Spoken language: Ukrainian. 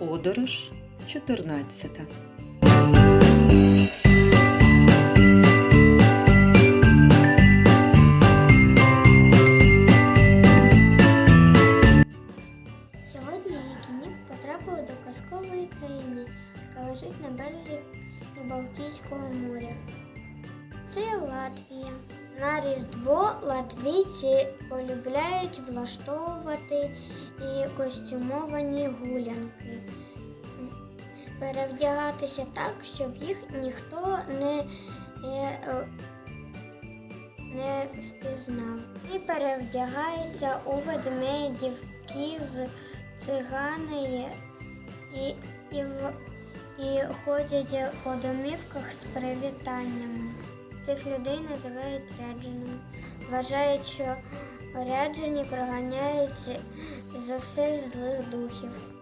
Подорож 14. Сьогодні Вікінік потрапили до казкової країни, яка лежить на березі Балтійського моря. Це Латвія. На Різдво латвійці полюбляють влаштовувати і костюмовані гулянки, перевдягатися так, щоб їх ніхто не, е, е, не впізнав. І перевдягаються у ведмедів, кіз, цигани і, і, і ходять по домівках з привітаннями. Цих людей називають рядженими. Вважають, що ряджені проганяють з осель злих духів.